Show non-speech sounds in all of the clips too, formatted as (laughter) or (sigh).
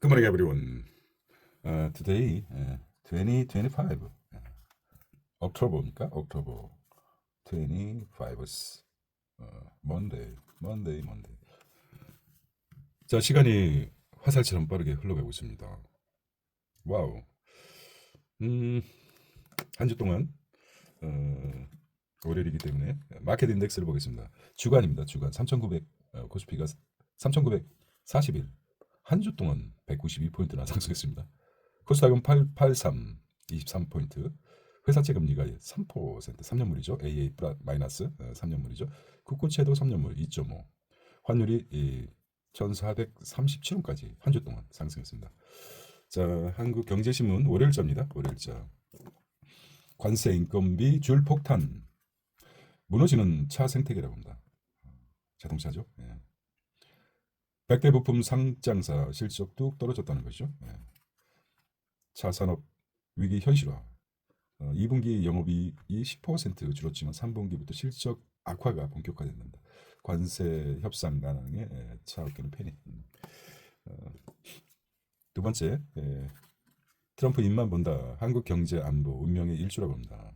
Good morning, everyone. Uh, today, uh, 2025, uh, October입니까? October 25th, uh, Monday, Monday, Monday. 자, 시간이 화살처럼 빠르게 흘러가고 있습니다. 와우. 음, 한 주 동안 어, 월요일이기 때문에 마켓 인덱스를 보겠습니다. 주간입니다. 주간 3,900 어, 코스피가 3,941 한 주 동안 192포인트나 상승했습니다. 코스닥은 883 23포인트. 회사채 금리가 3% 3년물이죠. AA 마이너스 어, 3년물이죠. 국고채도 3년물 2.5. 환율이 이 1,437원까지 한 주 동안 상승했습니다. 자, 한국경제신문 월요일자입니다. 월요일자. 관세 인건비 줄 폭탄. 무너지는 차 생태계라고 합니다. 자동차죠. 예. 백대 부품 상장사 실적 뚝 떨어졌다는 것이죠. 예. 차 산업 위기 현실화. 어, 2분기 영업이익이 10% 줄었지만 3분기부터 실적 악화가 본격화됐습니다. 관세 협상 가능에 예, 차 업계는 패닉. 음. 어, 두 번째, 예, 트럼프 입만 본다. 한국 경제 안보 운명의 일주라고 합니다.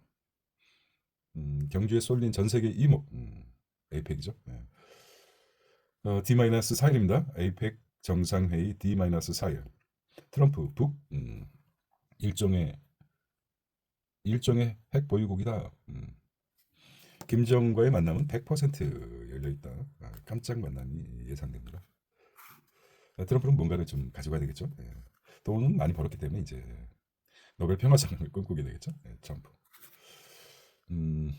음, 경주에 쏠린 전 세계 이목, 음, 에이펙이죠. 예. 어, D-4일입니다. 에이펙 정상회의 D-4일. 트럼프 북 음, 일종의 일종의 핵 보유국이다. 음. 김정과의 만남은 100% 열려 있다. 아, 깜짝 만남이 예상됩니다. 아, 트럼프는 뭔가를 좀 가져가야 되겠죠. 예. 돈은 많이 벌었기 때문에 이제 노벨 평화상을 꿈꾸게 되겠죠. 예, 트럼프. 음,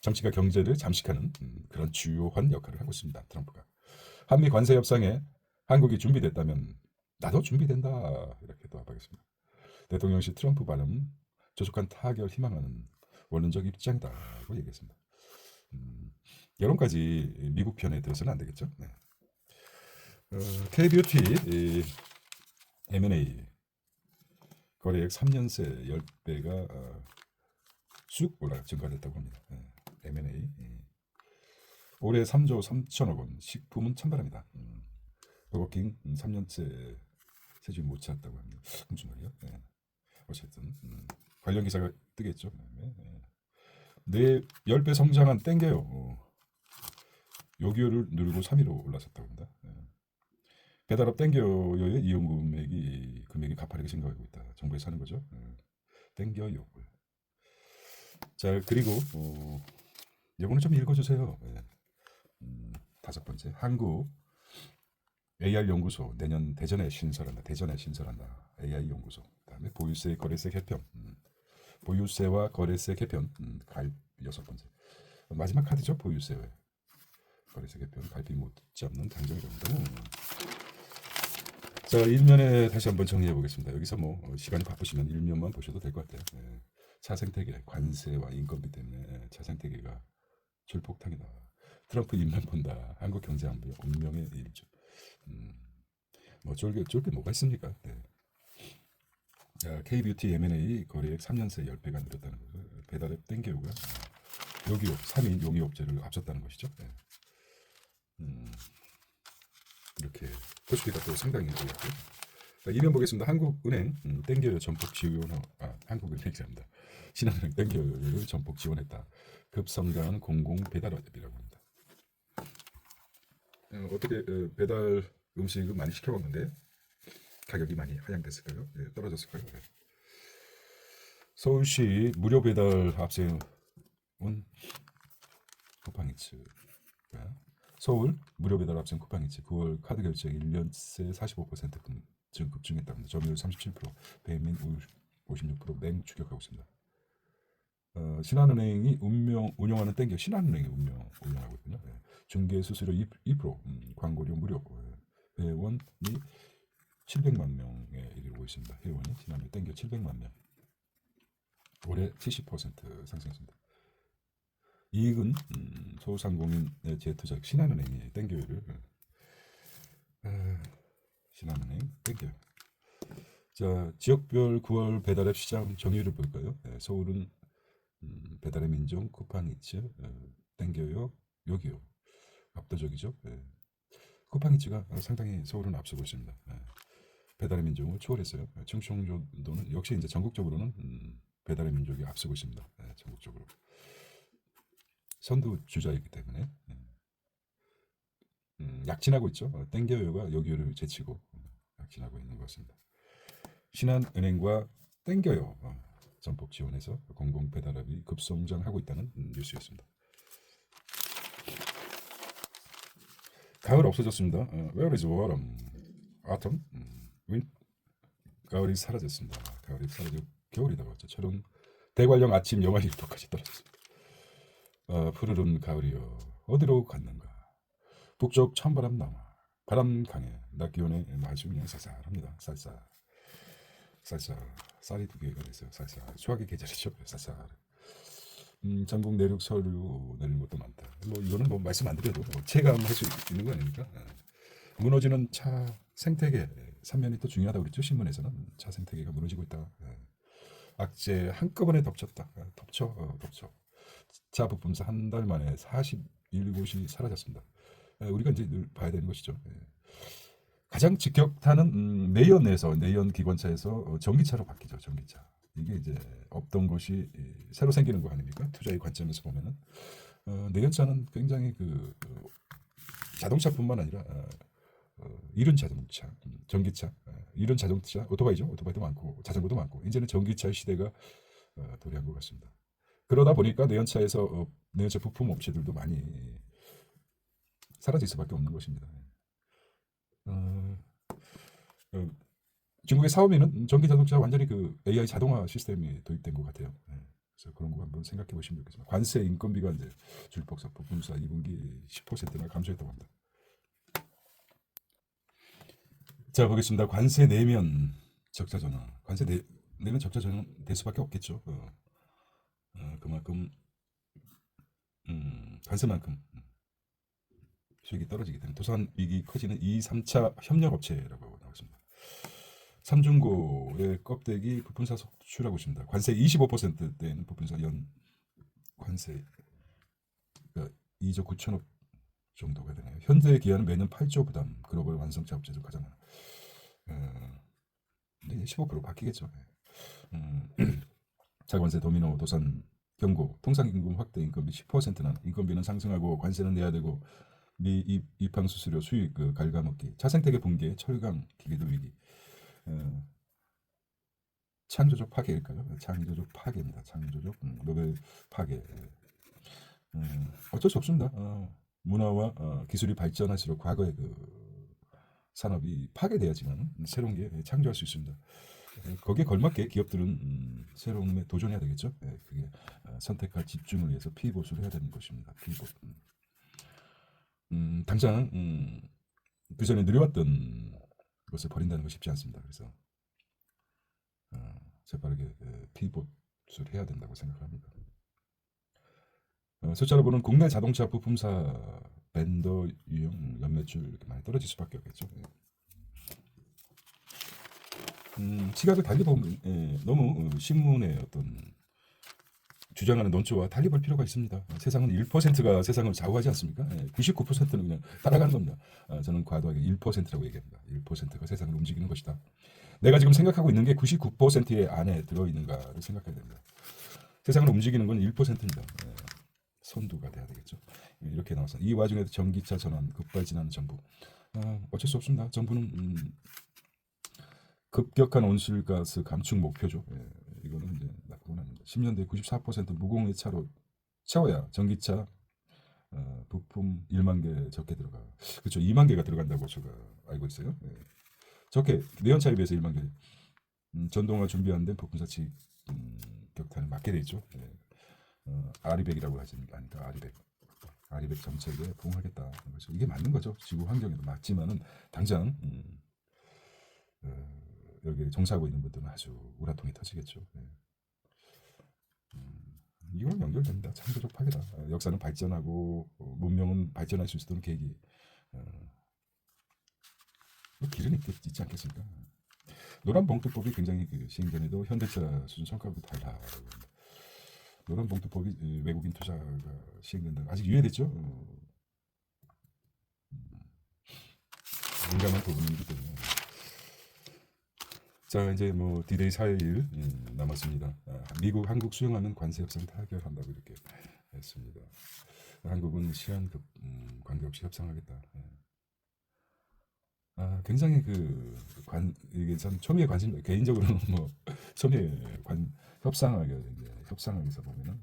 정치가 경제를 잠식하는 음, 그런 주요한 역할을 하고 있습니다. 트럼프가. 한미 관세 협상에 한국이 준비됐다면 나도 준비된다 이렇게 도합하겠습니다. 대통령실 트럼프 발언 조속한 타결 희망하는 원론적 입장이다고 얘기했습니다. 음, 여론까지 미국 편에 들어서는 안 되겠죠. 네. 어, K뷰티 이, M&A 거래액 3년새 10배가 어, 쑥 올라 증가됐다고 합니다. 예. 올해 3조 3천억 원, 식품은 찬바람이다. 음. 버거킹 음, 3년째 세주인 못 찾았다고 합니다. 무슨 말이야? 예. 어쨌든 음, 관련 기사가 뜨겠죠. 네, 네. 네 10배 성장한 땡겨요. 어. 요기요를 누르고 3위로 올라섰다고 합니다. 예. 배달업 땡겨요의 이용 금액이 금액이 가파르게 증가하고 있다. 정부에서 하는 거죠. 예. 땡겨요. 자 그리고 어, 요거는 좀 읽어주세요. 예. 음, 다섯 번째 한국 AI 연구소 내년 대전에 신설한다. 대전에 신설한다. AI 연구소. 그다음에 보유세 거래세 개편. 음, 보유세와 거래세 개편. 음, 가입 여섯 번째. 마지막 카드죠. 보유세 거래세 개편 갈피 못 잡는 당정이랍니다. 음. 자 일면에 다시 한번 정리해 보겠습니다. 여기서 뭐 어, 시간이 바쁘시면 일면만 보셔도 될 것 같아요. 예. 차 생태계 관세와 인건비 때문에 예, 차 생태계가 줄폭탄이다. 트럼프 입만 본다. 한국 경제 안보의 운명의 일주. 음, 뭐 쫄게 쫄게 뭐가 있습니까? 네. 자, K뷰티 M&A 거래액 3년 새 10배가 늘었다는 거죠. 배달앱 땡겨우가 요기업 3인 용이업체를 앞섰다는 것이죠. 네. 음, 이렇게 코스피가 또 상당히 올랐고. 자, 이면 보겠습니다. 한국은행 음, 땡겨요 전폭 지원 아 한국은행 죄송합니다. 신한은행 땡겨요를 전폭 지원했다. 급성장한 공공 배달앱이라고 합니다. 어, 어떻게 어, 배달 음식을 많이 시켜 먹는데 가격이 많이 하향됐을까요? 네, 떨어졌을까요? 네. 서울시 무료 배달 앞세운 쿠팡이츠 서울 무료 배달 앞선 쿠팡이츠 9월 카드 결제액 1년새 45%증 급증했다고 합니다. 점유율 37%, 배민 56%맹 추격하고 있습니다. 어, 신한은행이 운명 운영하는 땡겨 신한은행이 운영 운영하고 있군요. 예. 중개 수수료 2, 2% 음, 광고료 무료. 예. 회원이 700만 명에 이르고 있습니다. 회원이 신한은행 땡겨 700만 명. 올해 70% 상승했습니다. 이익은 음, 소상공인의 재투자 신한은행이 땡겨요를 에, 신한은행 땡겨요. 자 지역별 9월 배달앱 시장 정의를 볼까요? 예, 서울은 음, 배달의 민족 쿠팡이츠 어, 땡겨요 여기요 압도적이죠. 예. 쿠팡이츠가 상당히 서울은 앞서고 있습니다. 예. 배달의 민족을 초월했어요. 예, 충청도는 역시 이제 전국적으로는 음, 배달의 민족이 앞서고 있습니다. 예, 전국적으로 선두 주자이기 때문에 예. 음, 약진하고 있죠. 어, 땡겨요가 여기를 제치고 어, 약진하고 있는 것 같습니다. 신한은행과 땡겨요 어, 전폭 지원해서 공공 배달업이 급성장하고 있다는 음, 뉴스였습니다. 가을 없어졌습니다. 어, Where is autumn? Autumn? 음, 윈? 가을이 사라졌습니다. 가을이 사라지고 겨울이 다가왔죠. 철은 대관령 아침 영하 1도까지 떨어졌습니다. 어, 푸르른 가을이여 어디로 갔는가? 북쪽 찬바람 남아 바람 강해 낮 기온에 아주 그냥 쌀쌀합니다. 쌀쌀 쌀쌀 쌀이 두 개가 있어요. 쌀쌀 수학의 계절이죠. 쌀쌀 음, 전국 내륙 서류 내리는 것도 많다. 뭐 이거는 뭐 말씀 안 드려도 뭐 체감할 수 있는 거 아닙니까? 예. 무너지는 차 생태계 삼면이 또 중요하다고 그랬죠 신문에서는 차 생태계가 무너지고 있다. 예. 악재 한꺼번에 덮쳤다. 예, 덮쳐 어, 덮쳐. 차 부품사 한 달 만에 41곳이 사라졌습니다. 예, 우리가 이제 늘 봐야 되는 것이죠. 예. 가장 직격타는 음, 내연에서 내연 기관차에서 어, 전기차로 바뀌죠. 전기차. 이게 이제 없던 것이 이, 새로 생기는 거 아닙니까? 투자의 관점에서 보면은 어, 내연차는 굉장히 그 어, 자동차뿐만 아니라 어, 어, 이륜 자동차, 음, 전기차, 어, 이륜 자동차, 오토바이죠. 오토바이도 많고 자전거도 많고 이제는 전기차의 시대가 어, 도래한 것 같습니다. 그러다 보니까 내연차에서 어, 내연차 부품 업체들도 많이 사라질 수밖에 없는 것입니다. 어, 어, 중국의 사오미는 전기 자동차 완전히 그 AI 자동화 시스템이 도입된 것 같아요. 예. 그래서 그런 거 한번 생각해 보시면 좋겠습니다. 관세 인건비가 이제 줄폭사 부품사 2분기 10%나 감소했다고 합니다. 자 보겠습니다. 관세 내면 적자 전환. 관세 내, 내면 적자 전환 될 수밖에 없겠죠. 어, 어, 그만큼 음, 관세만큼 음, 수익이 떨어지기 때문에 도산 위기 커지는 2, 3차 협력 업체라고 나왔습니다. 삼중고의 껍데기 부품사 수출하고 있습니다. 관세 25%대는 부품사 연 관세 그러니까 2조 9천억 정도가 되네요. 현대 기아는 매년 8조 부담 글로벌 완성차 업체 중 가장 많아. 어, 근데 15% 바뀌겠죠. 예. 음, (clears throat) 자관세 도미노 도산 경고 통상 임금 확대 인건비 10%나 인건비는 상승하고 관세는 내야 되고 미 입, 입항 수수료 수익 그 갉아먹기 차생태계 붕괴 철강 기계도 위기 어, 창조적 파괴일까요? 창조적 파괴입니다. 창조적 음, 노벨 파괴. 음, 어쩔 수 없습니다. 어, 문화와 어, 기술이 발전할수록 과거의 그 산업이 파괴돼야지만 새로운 게 창조할 수 있습니다. 예, 거기에 걸맞게 기업들은 음, 새로움에 도전해야 되겠죠. 예, 그게 어, 선택할 집중을 위해서 피봇을 해야 되는 것입니다. 피봇. 음. 음, 당장 음, 그 전에 누려왔던 것을 버린다는 건 쉽지 않습니다. 그래서 어, 재빠르게 에, 피봇을 해야 된다고 생각합니다. 어, 숫자로 보는 국내 자동차 부품사 벤더 유형 연매출 이렇게 많이 떨어질 수밖에 없겠죠. 예. 음, 시각을 달리 보면 예, 너무 어, 신문의 어떤 주장하는 논조와 달리 볼 필요가 있습니다. 어, 세상은 1%가 세상을 좌우하지 않습니까? 예, 99%는 그냥 따라가는 겁니다. 아, 저는 과도하게 1%라고 얘기합니다. 1%가 세상을 움직이는 것이다. 내가 지금 생각하고 있는 게 99%의 안에 들어있는가를 생각해야 됩니다. 세상을 움직이는 건 1%입니다. 예, 선두가 돼야 되겠죠. 예, 이렇게 나와서 이 와중에도 전기차 전환 급발진하는 정부. 아, 어쩔 수 없습니다. 정부는 음, 급격한 온실가스 감축 목표죠. 예, 이거는 이제 나쁜 건 아닙니다. 10년대 94% 무공해 차로 채워야 전기차 어, 부품 1만 개 적게 들어가. 그렇죠. 2만 개가 들어간다고 제가 알고 있어요. 예. 적게 내연차에 비해서 1만 개. 음, 전동화 준비한 데 부품사 치 음, 격탄을 맞게 돼 있죠. 예. 어, 아리백이라고 하지 않을까 아리백. 아리백 정책에 부응하겠다. 그렇죠. 이게 맞는 거죠. 지구 환경에도 맞지만은 당장 음, 어, 여기 종사하고 있는 분들은 아주 우라통이 터지겠죠. 예. 음, 이건 연결됩니다. 창조적 파괴다. 어, 역사는 발전하고 어, 문명은 발전할 수 있었던 계기. 어, 뭐 길은 있, 있지 않겠습니까? 노란 봉투법이 굉장히 그 시행 전에도 현대차 수준 성과하고 달라. 노란 봉투법이 에, 외국인 투자가 시행된다. 아직 유예됐죠? 어, 음, 민감한 부분이기 때문에. 자 이제 뭐 디데이 4일 음, 남았습니다. 아, 미국 한국 수용하면 관세 협상 타결한다고 이렇게 했습니다. 한국은 시한 급 음, 관계없이 협상하겠다. 예. 아 굉장히 그 관 이게 참 초미의 관심 개인적으로는 (laughs) 뭐 초미의 관 협상하게 이제 협상하기서 보면은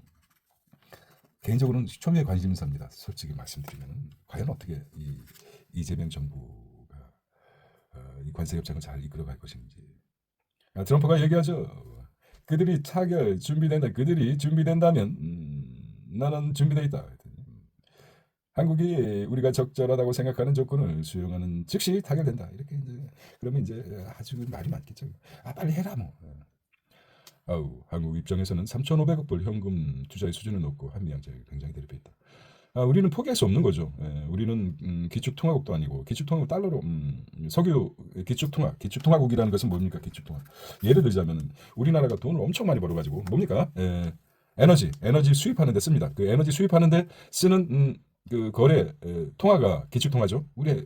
개인적으로는 초미의 관심사입니다. 솔직히 말씀드리면은 과연 어떻게 이 이재명 정부가 어, 이 관세 협상을 잘 이끌어갈 것인지 아, 트럼프가 얘기하죠. 그들이 타결 준비된다. 그들이 준비된다면 음, 나는 준비돼 있다. 음, 한국이 우리가 적절하다고 생각하는 조건을 수용하는 즉시 타결된다. 이렇게 이제 그러면 이제 아주 말이 많겠죠. 아 빨리 해라 뭐. 아우 한국 입장에서는 3,500억 불 현금 투자의 수준은 높고 한미 양자가 굉장히 대립해 있다. 아, 우리는 포기할 수 없는 거죠. 예, 우리는 음, 기축통화국도 아니고 기축통화국 달러로 음, 석유 기축통화 기축통화국이라는 것은 뭡니까 기축통화 예를 들자면 우리나라가 돈을 엄청 많이 벌어가지고 뭡니까 예, 에너지 에너지 수입하는 데 씁니다. 그 에너지 수입하는 데 쓰는 음, 그 거래 에, 통화가 기축통화죠. 우리 에,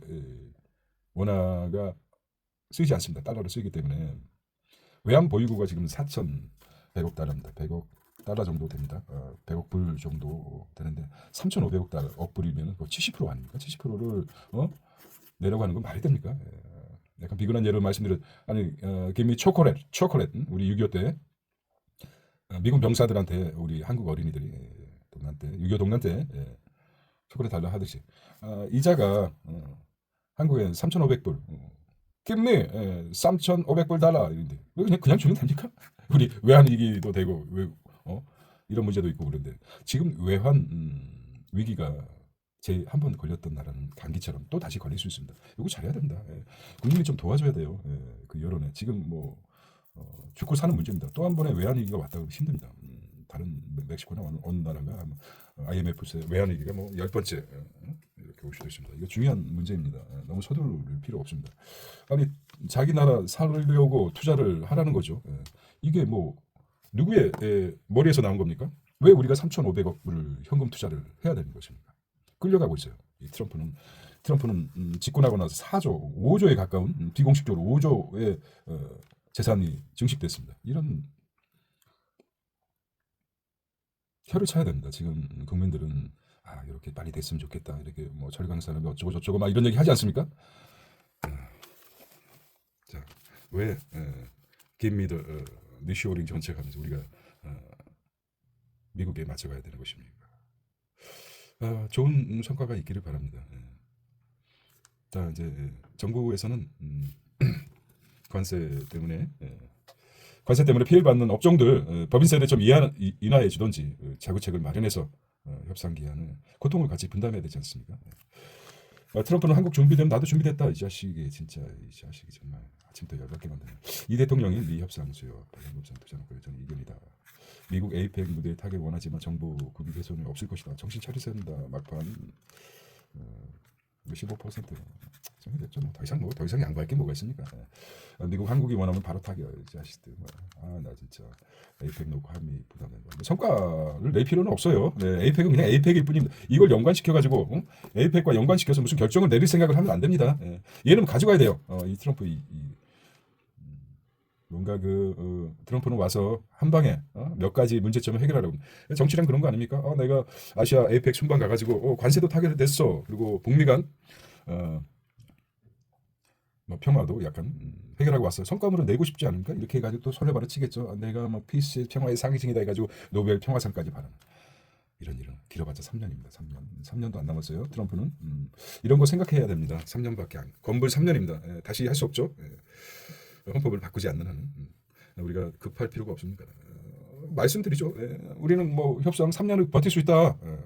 원화가 쓰이지 않습니다. 달러로 쓰이기 때문에 외환 보유고가 지금 4,100억 달러입니다. 100억 달러 정도 됩니다. 어, 100억 불 정도 되는데 3,500억 달러 억 불이면 그70% 아닙니까? 70%를 어? 내려가는 건 말이 됩니까? 예. 약간 비근한 예로 말씀드려 아니 어, 김미 초콜릿 초콜릿 응? 우리 6.25때 어, 미군 병사들한테 우리 한국 어린이들이 예, 동란 때 6.25 동란 때 예, 초콜릿 달라 하듯이 아, 이자가 어, 한국에 3,500불 어, 김미 예, 3,500불 달라 이런데 왜 그냥 그냥 주면 됩니까? (laughs) 우리 외환위기도 되고 왜 어? 이런 문제도 있고 그런데 지금 외환 음, 위기가 제 한 번 걸렸던 나라는 감기처럼 또 다시 걸릴 수 있습니다. 이거 잘해야 됩니다. 예. 국민이 좀 도와줘야 돼요. 예. 그 여론에 지금 뭐 어, 죽고 사는 문제입니다. 또 한 번의 외환 위기가 왔다고 힘듭니다. 음, 다른 멕시코나 어느, 어느 나라가 IMF 세 외환 위기가 뭐 열 번째 어, 이렇게 올 수도 있습니다. 이거 중요한 문제입니다. 예, 너무 서두를 필요 없습니다. 아니 자기 나라 살려고 투자를 하라는 거죠. 예. 이게 뭐 누구의 에, 머리에서 나온 겁니까? 왜 우리가 3,500억 불을 현금 투자를 해야 되는 것입니까? 끌려가고 있어요. 이 트럼프는 트럼프는 음, 집권하고 나서 4조, 5조에 가까운 음, 비공식적으로 5조의 어, 재산이 증식됐습니다. 이런 혀를 차야 됩니다. 지금 국민들은 아 이렇게 빨리 됐으면 좋겠다. 이렇게 뭐 철강 산업이 어쩌고 저쩌고 막 이런 얘기 하지 않습니까? 아, 자, 왜 김미더 어, 리쇼링 정책하면서 우리가 어, 미국에 맞춰가야 되는 것입니까? 아, 좋은 성과가 있기를 바랍니다. 예. 자 이제 정부에서는 음, (clears throat) 관세 때문에 예, 관세 때문에 피해를 받는 업종들 어, 법인세를 좀 이하, 이- 인하해 주던지 어, 자구책을 마련해서 어, 협상 기한을 고통을 같이 분담해야 되지 않습니까? 예. 아, 트럼프는 한국 준비되면 나도 준비됐다 이 자식이 진짜 이 자식이 정말 아침부터 열받게 만드네. 이 대통령이 미 협상 수요 관련 협상 투자놓고 저는 이견이다. 미국 에이펙 무대에 타길 원하지만 정부 국위 개선이 없을 것이다. 정신 된다. 막판 어, 15% 정해 됐죠. 뭐. 더 이상 뭐 더 이상 양보할 게 뭐가 있습니까? 예. 아, 미국 한국이 원하면 바로 타결 이 자식들. 뭐. 아나 진짜 에이펙 놓고 한미 부담된다. 뭐 성과를 낼 필요는 없어요. 네, 에이펙은 그냥 에이펙일 뿐입니다. 이걸 연관시켜 가지고 응? 에이펙과 연관시켜서 무슨 결정을 내릴 생각을 하면 안 됩니다. 예. 얘는 가져가야 돼요. 어, 이 트럼프 이, 이 뭔가 그 어, 트럼프는 와서 한 방에 어? 몇 가지 문제점을 해결하려고 정치란 그런 거 아닙니까? 어, 내가 아시아 에이펙 순방 가가지고 어, 관세도 타결됐어. 그리고 북미 간 어, 뭐 평화도 약간 음, 해결하고 왔어요. 성과물을 내고 싶지 않은가? 이렇게 해가지고 또 손해발을 치겠죠. 아, 내가 뭐 피스 평화의 상징이다 해가지고 노벨 평화상까지 받은 이런 일은 길어봤자 3년입니다. 3년, 3년도 안 남았어요. 트럼프는 음, 이런 거 생각해야 됩니다. 3년밖에 안. 건불 3년입니다. 예, 다시 할 수 없죠. 예. 헌법을 바꾸지 않는 한은 음, 우리가 급할 필요가 없습니다. 어, 말씀드리죠. 예, 우리는 뭐 협상 3년을 버틸 수 있다. 예.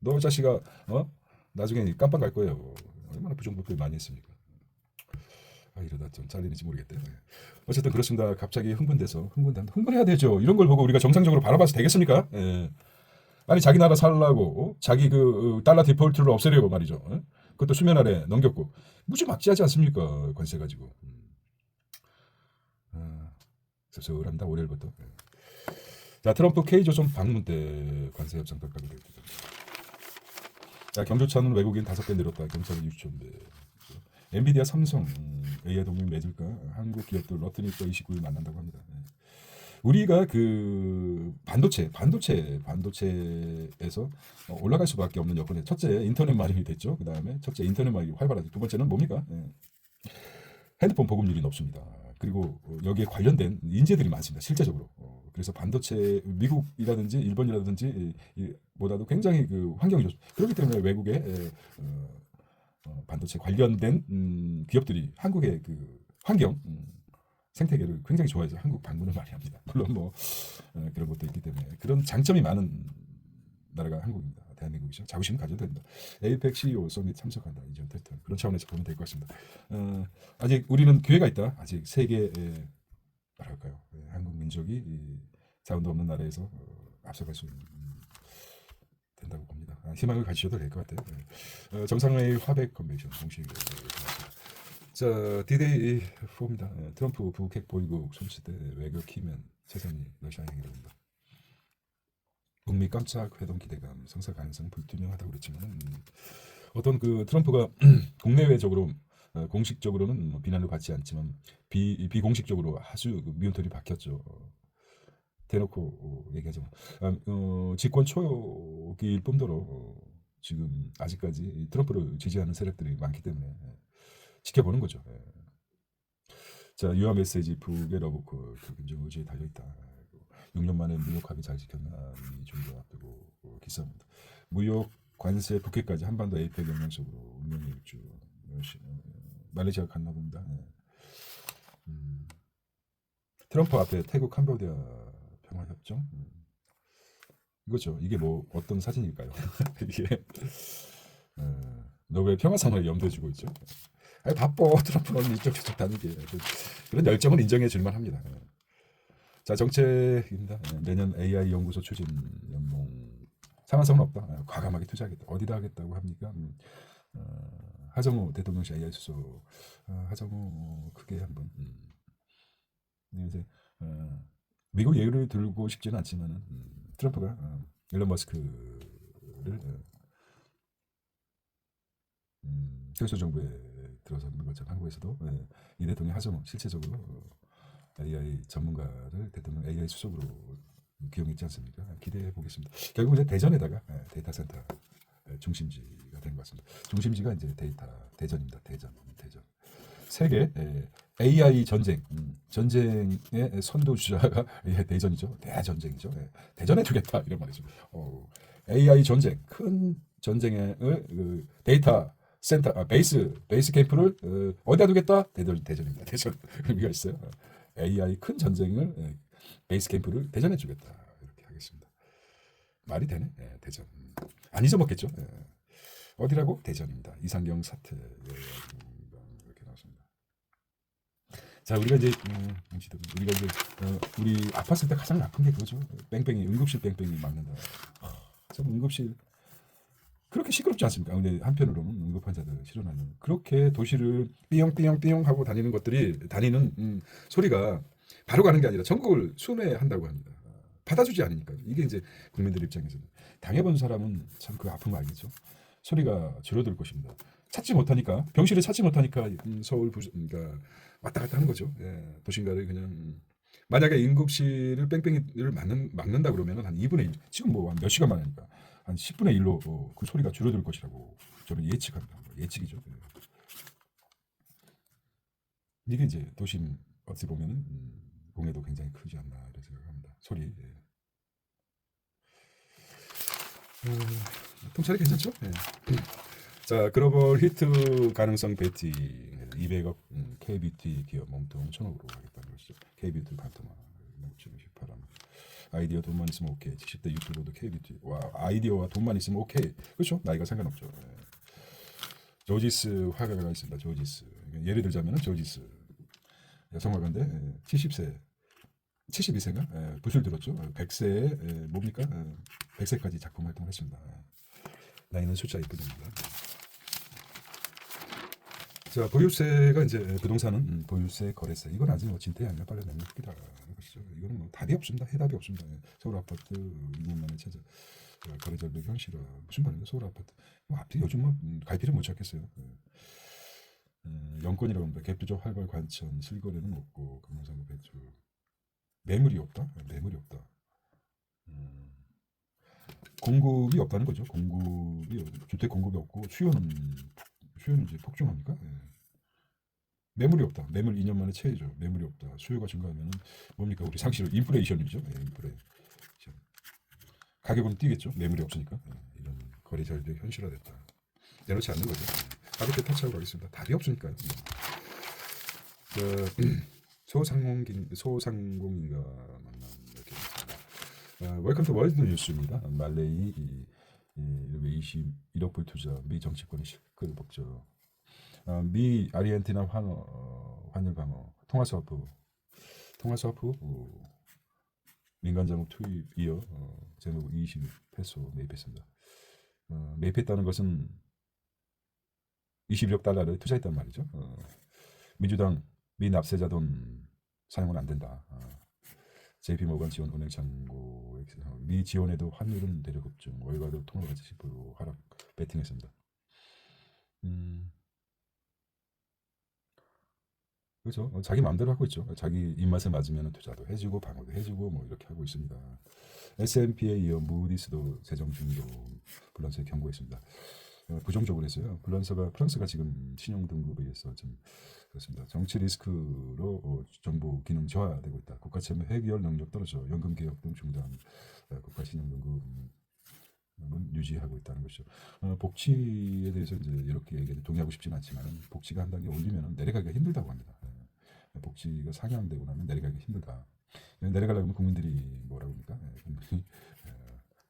너 자식아, 어? 나중에 깜빡 갈 거예요. 얼마나 부정부패 많이 했습니까? 아, 이러다 좀 잘리는지 모르겠대. 예. 어쨌든 그렇습니다. 갑자기 흥분돼서 흥분된다. 흥분해야 되죠. 이런 걸 보고 우리가 정상적으로 바라봐서 되겠습니까? 예. 아니 자기 나라 살라고 어? 자기 그 어, 달러 디폴트를 없애려고 말이죠. 어? 그것도 수면 아래 넘겼고 무지막지하지 않습니까? 관세 가지고. 음. 아. 월요일부터. 예. 자 트럼프 K 조선 방문 때 관세 협상 덕감이 됐다. 자 경조차는 외국인 다섯 배 늘었다. 경차는 6천 배. 엔비디아, 삼성 음, AI 동맹 맺을까? 한국 기업들 러트니까 29일 만난다고 합니다. 예. 우리가 그 반도체, 반도체, 반도체에서 어, 올라갈 수밖에 없는 여건에 첫째 인터넷 마련이 됐죠. 그 다음에 첫째 인터넷 마련이 활발하죠. 두 번째는 뭡니까? 예. 핸드폰 보급률이 높습니다. 그리고 어, 여기에 관련된 인재들이 많습니다. 실제적으로. 어, 그래서 반도체 미국이라든지 일본이라든지 보다도 굉장히 그 환경이 좋습니다. 그렇기 때문에 외국의 에, 어, 어, 반도체 관련된 음, 기업들이 한국의 그 환경 음, 생태계를 굉장히 좋아해서 한국 방문을 많이 합니다. (laughs) 물론 뭐 어, 그런 것도 있기 때문에 그런 장점이 많은 나라가 한국입니다. 대한민국이죠. 자부심 가져도 됩니다. 에이펙 CEO 서밋 참석한다. 이전 대통 그런 차원에서 보면 될 것 같습니다. 어, 아직 우리는 기회가 있다. 아직 세계에 뭐랄까요? 예, 한국 민족이 이 자원도 없는 나라에서 어, 앞서갈 수 있는 음, 된다고 봅니다. 아, 희망을 가지셔도 될 것 같아요. 예. 어, 정상회의 화백 컨벤션 공식. 자, 디데이 4입니다. 예, 트럼프 북핵 보이국 손치대 외교 키면 재산이 러시아 행위라고 합니다. 북미 깜짝 회동 기대감 성사 가능성 불투명하다고 그랬지만 음, 어떤 그 트럼프가 (clears throat) 국내외적으로 어, 공식적으로는 뭐 비난을 받지 않지만 비 비공식적으로 아주 그 미운 털이 박혔죠. 어, 대놓고 어, 얘기하죠. 아, 어, 집권 초기일 뿐더러 어, 지금 아직까지 이 트럼프를 지지하는 세력들이 많기 때문에 예, 지켜보는 거죠. 예. 자 유아 메시지 북의 러브콜 그 김정 의지에 달려 있다. 6년 만에 무역 합의 잘 지켰나 이 정도 앞두고 어, 기사입니다. 무역 관세 북해까지 한반도 에이펙 영향 속으로 운명의 일주 어, 말레이시아가 갔나 봅니다. 예. 음, 트럼프 앞에 태국 캄보디아 평화 협정 음. 이거죠. 이게 뭐 어떤 사진일까요? (laughs) 이게 어, 노벨 평화상을 염두에 두고 있죠. 아니 바빠 (laughs) 트럼프는 이쪽 저쪽 다니게 그런 열정은 인정해 줄만 합니다. 예. 자 정책입니다. 예, 내년 AI 연구소 추진 연봉 상한선은 없다. 예, 과감하게 투자하겠다. 어디다 하겠다고 합니까? 음, 어, 하정우 대통령실 AI 수소 어, 하정우 크게 한번 음. 네, 이제 어, 미국 예를 들고 싶지는 않지만은 음, 트럼프가 어, 일론 머스크를 어, 음, 교수 정부에 들어서는 것처럼 한국에서도 예, 이 대통령 하정우 실체적으로 어, AI 전문가를 대통령 AI 수석으로 기용이 있지 않습니까? 기대해 보겠습니다. 결국 이제 대전에다가 예, 데이터 센터 예, 중심지가 된 것 같습니다. 중심지가 이제 데이터 대전입니다. 대전, 대전. 세계 예, AI 전쟁, 음, 전쟁의 선도 주자가 (laughs) 예, 대전이죠. 대전쟁이죠. 예, 대전에 두겠다 이런 말이죠. 어, AI 전쟁, 큰 전쟁의 그 데이터 센터, 아, 베이스 베이스 캠프를 어, 어디다 두겠다? 대전, 대전입니다. 대전 (laughs) 의미가 있어요. AI 큰 전쟁을 예, 베이스 캠프를 대전에 주겠다 이렇게 하겠습니다. 말이 되네. 예, 대전. 음. 안 잊어먹겠죠. 예. 어디라고? 대전입니다. 이상경 사태 예, 음, 이렇게 나왔습니다. 자 우리가 이제 음, 정치들, 우리가 이제 어, 우리 아팠을 때 가장 나쁜 게 그거죠. 뺑뺑이 응급실 뺑뺑이 막는다. 아, 참 응급실 그렇게 시끄럽지 않습니까? 근데 한편으로는 응급 환자들 실어나는 그렇게 도시를 삐용삐용삐용 하고 다니는 것들이 다니는 음, 소리가 바로 가는 게 아니라 전국을 순회한다고 합니다. 받아주지 않으니까 이게 이제 국민들 입장에서는 당해본 사람은 참 그 아픔을 알겠죠. 소리가 줄어들 것입니다. 찾지 못하니까 병실을 찾지 못하니까 음, 서울 부 그러니까 왔다 갔다 하는 거죠. 예, 도심가를 그냥 음. 만약에 응급실을 뺑뺑이를 막는 막는다 그러면은 한 2분의 1 지금 뭐 한 몇 시간 만이니까 한 10분의 1로 어, 그 소리가 줄어들 것이라고 저는 예측합니다. 예측이죠. 예. 이게 이제 도심 어떻게 보면은 음, 공해도 굉장히 크지 않나 이런 생각합니다. 소리. 예. 어, 통찰이 괜찮죠? 예. 자 글로벌 히트 가능성 베티 200억 음, KBT 기업 몸통 1,000억으로 하겠다는 것이죠. KBT 반토막 목적이 휘파람 아이디어 돈만 있으면 오케이 70대 유튜버도 KBT 와 아이디어와 돈만 있으면 오케이 그렇죠 나이가 상관없죠. 예. 조지스 화가가 있습니다. 조지스 예를 들자면은 조지스 여성 화가인데 70세 72세인가 예, 붓을 들었죠. 100세에 예, 뭡니까? 예, 100세까지 작품 활동을 했습니다. 예. 나이는 숫자일 뿐입니다. 자 보유세가 이제 부동산은 음, 보유세, 거래세 이건 아직 뭐 진퇴 양면 빨리 내는 크기라는 것이죠. 이거는 뭐 답이 없습니다. 해답이 없습니다. 예. 서울 아파트 2년 만에 최저 어, 거래 절벽 현실화 무슨 말이에요? 서울 아파트 뭐 앞뒤 요즘 뭐 음, 갈피를 못 찾겠어요. 예. 어, 영권이라고 합니다. 개표적 활발 관천 실거래는 없고 금융상품 배출 매물이 없다. 매물이 없다. 음, 공급이 없다는 거죠. 공급이 없- 주택 공급이 없고 수요는 이제 폭증합니까? 예. 매물이 없다. 매물 2년 만에 최죠. 매물이 없다. 수요가 증가하면 뭡니까? 우리 상시로 인플레이션이죠. 예, 인플레이션. 가격은 뛰겠죠. 매물이 없으니까 예, 이런 거래 절벽 현실화됐다. 내놓지 않는 거죠. 가볍게 터치하고 가겠습니다. 답이 없으니까요. 예. 그, (clears throat) 소상공인 소상공인과 만남 이렇게. 어, 웰컴 투 월드 뉴스입니다. 말레이 이, 이, 21억 불 투자 미 정치권이 시끌 벅죠. 어, 미 아르헨티나 환어 어, 환율 방어 통화 스와프 통화 스와프 어, 민간 자금 투입 이어 어, 제목 20 페소 매입했습니다. 어, 매입했다는 것은 21억 달러를 투자했단 말이죠. 어, 민주당 미 납세자 돈 사용은 안 된다. 어, JP 모건 지원 은행 창고 미 지원에도 환율은 내력 급증 월가도 통화 가치 10% 하락 베팅했습니다. 음, 그렇죠. 어, 자기 마음대로 하고 있죠. 자기 입맛에 맞으면 투자도 해주고 방어도 해주고 뭐 이렇게 하고 있습니다. S&P에 이어 무디스도 재정 중도 불란서에 경고했습니다. 어, 부정적으로 했어요. 불란서가 프랑스가 지금 신용 등급에 의해서 좀 그렇습니다. 정치 리스크로 어, 정부 기능 저하되고 있다. 국가 채무 해결 능력 떨어져 연금 개혁 등 중단 어, 국가 신용 등급은 유지하고 있다는 것이죠. 어, 복지에 대해서 이제 이렇게 얘기 동의하고 싶지는 않지만 복지가 한 단계 올리면 내려가기가 힘들다고 합니다. 예. 복지가 상향되고 나면 내려가기 힘들다. 내려가려면 국민들이 뭐라고 합니까? 예, 국민들이 어,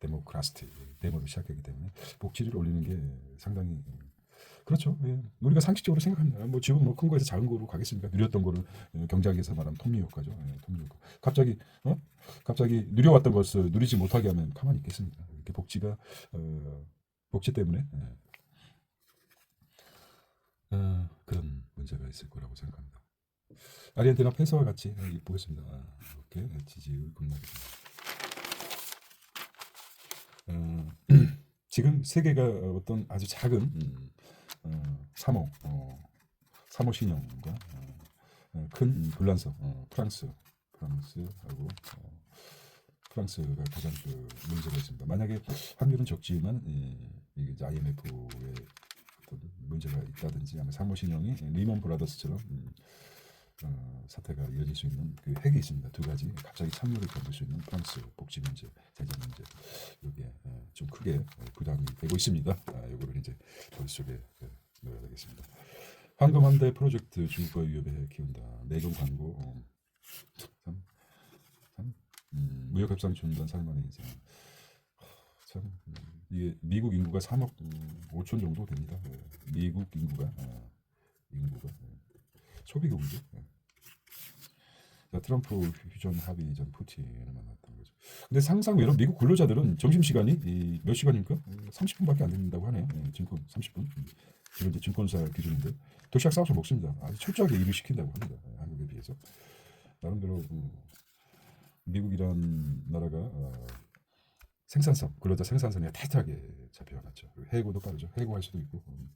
데모크라스티, 데모를 시작했기 때문에 복지를 올리는 게 상당히 그렇죠. 예. 우리가 상식적으로 생각합니다. 뭐 지금 뭐큰 거에서 작은 거로 가겠습니까? 누렸던 거를 예, 경제학에서 말하면 톱니 효과죠. 예, 톱니 효과. 갑자기 어? 갑자기 누려왔던 것을 누리지 못하게 하면 가만히 있겠습니까? 이렇게 복지가 어, 복지 때문에 예. 어, 그런 문제가 있을 거라고 생각합니다. 아르헨티나 패스와 같이 예, 보겠습니다. 아, 이렇게 지지율 급락입니다. 어, 지금 세계가 어떤 아주 작은 음, 어, 3호 어, 3호 신형과 어, 어, 큰 불란서 어, 프랑스 프랑스하고 어, 프랑스가 가장 그 문제가 있습니다. 만약에 확률은 적지만 이, 이게 이제 IMF의 어떤 문제가 있다든지 3호 신형이 리먼 브라더스처럼 음, 어, 사태가 이어질 수 있는 그 핵이 있습니다. 두 가지 갑자기 찬물을 던질 수 있는 프랑스 복지 문제, 재정 문제 이게 어, 좀 크게 어, 부담이 되고 있습니다. 아, 요거를 이제 머릿속에 어, 넣어야 되겠습니다. 황금함대 프로젝트 중국과 위협에 키운다. 내금 광고 어, 참, 참 음, 무역 협상 중단 살만의 인생. 하, 참 음, 이게 미국 인구가 3억 음, 5천 정도 됩니다. 예, 미국 인구가 어, 인구가 예. 소비국이죠. 예. 자, 트럼프 휴전 합의 전 푸틴을 만났던 거죠. 근데 상상 외로 미국 근로자들은 점심 시간이 이몇 시간입니까? 30분밖에 안 된다고 하네요. 예, 증권 30분. 음. 지금 이제 증권사 기준인데 도시락 싸서 먹습니다. 아주 철저하게 일을 시킨다고 합니다. 예, 한국에 비해서 나름대로 그 미국이란 나라가 어, 생산성 근로자 생산성이 타이트하게. 그리고 해고도 빠르죠. 해고할 수도 있고 음,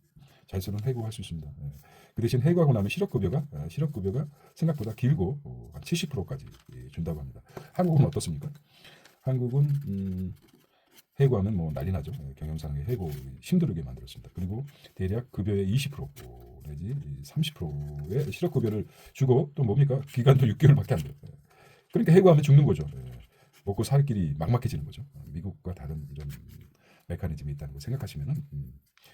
잘 쓰는 해고할 수 있습니다. 예. 그 대신 해고하고 나면 실업급여가 어, 실업급여가 생각보다 길고 어, 한 70%까지 예, 준다고 합니다. 한국은 어떻습니까? 한국은 음, 해고하면 뭐 난리 나죠. 예, 경영상의 해고 힘들게 만들었습니다. 그리고 대략 급여의 20% 어, 내지 30%의 실업급여를 주고 또 뭡니까? 기간도 6개월밖에 안 돼요. 예. 그러니까 해고하면 죽는 거죠. 예. 먹고 살 길이 막막해지는 거죠. 어, 미국과 다른 이런 메커니즘이 있다는 걸 생각하시면은 음,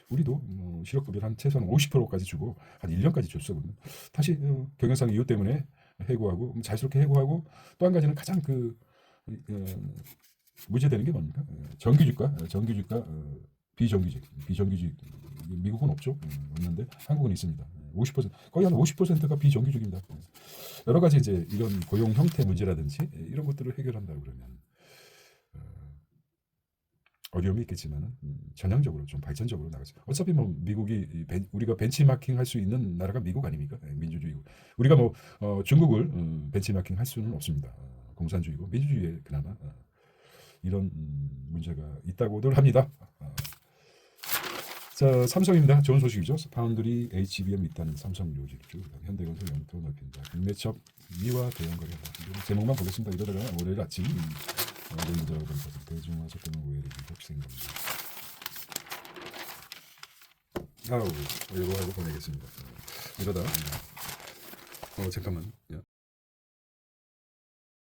우리도 어, 실업급여를 한 최소한 50%까지 주고 한 1년까지 줬어 그러면 다시 어, 경영상 이유 때문에 해고하고 음, 자유스럽게 해고하고 또 한 가지는 가장 그 어, 문제되는 게 뭡니까? 어, 정규직과 어, 정규직과 어, 비정규직 비정규직 미국은 없죠 음, 없는데 한국은 있습니다. 50% 거의 한 50%가 비정규직입니다. 어, 여러 가지 이제 이런 고용 형태 문제라든지 이런 것들을 해결한다 그러면 어, 어려움이 있겠지만은 음, 전향적으로 좀 발전적으로 나가죠. 어차피 뭐 미국이 이 벤- 우리가 벤치마킹 할 수 있는 나라가 미국 아닙니까? 예, 민주주의고 우리가 뭐 어, 중국을 음, 벤치마킹 할 수는 없습니다. 어, 공산주의고 민주주의에 그나마 어, 이런 음, 문제가 있다고들 합니다. 어, 자 삼성입니다. 좋은 소식이죠. 파운드리 HBM 있다는 삼성 요직주, 현대건설 영토 넓힌다. 국내첩 미와 대형 거래한다. 이거 제목만 보겠습니다. 이러다가 월요일 아침 음, 어, 건설 대중화 속도는 오해를 혹시 생깁니다. 아우 이거 하고 보내겠습니다. 이러다 어 잠깐만. 야.